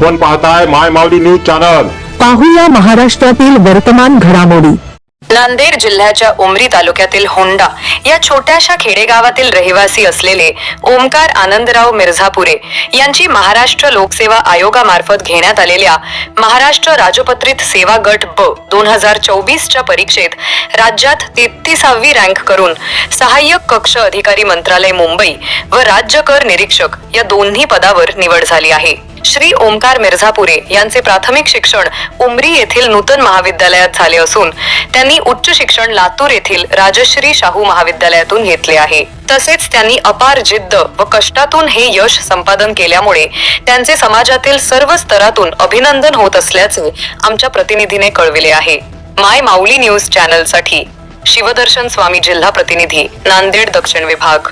आपण पाहताय माय माऊली news channel. पाहूया महाराष्ट्रातील वर्तमान घडामोडी. नांदेड जिल्ह्याच्या उमरी तालुक्यातील होंडा या छोट्याशा खेडेगावातील रहिवासी असलेले ओमकार आनंदराव मिर्झापुरे यांची महाराष्ट्र लोकसेवा आयोगामार्फत घेण्यात आलेल्या महाराष्ट्र राजपत्रित सेवा गट ब दोन हजार चोवीसच्या परीक्षेत राज्यात तेहतीसावी रँक करून सहाय्यक कक्ष अधिकारी मंत्रालय मुंबई व राज्य कर निरीक्षक या दोन्ही पदावर निवड झाली आहे. श्री ओमकार मिर्झापुरे यांचे प्राथमिक शिक्षण उमरी येथील नूतन महाविद्यालयात झाले असून त्यांनी उच्च शिक्षण लातूर येथील राजश्री शाहू महाविद्यालयातून घेतले आहे. तसेच त्यांनी अपार जिद्द व कष्टातून हे यश संपादन केल्यामुळे त्यांचे समाजातील सर्व स्तरातून अभिनंदन होत असल्याचे आमच्या प्रतिनिधीने कळविले आहे. माय माऊली न्यूज चॅनलसाठी शिवदर्शन स्वामी जिल्हा प्रतिनिधी नांदेड दक्षिण विभाग.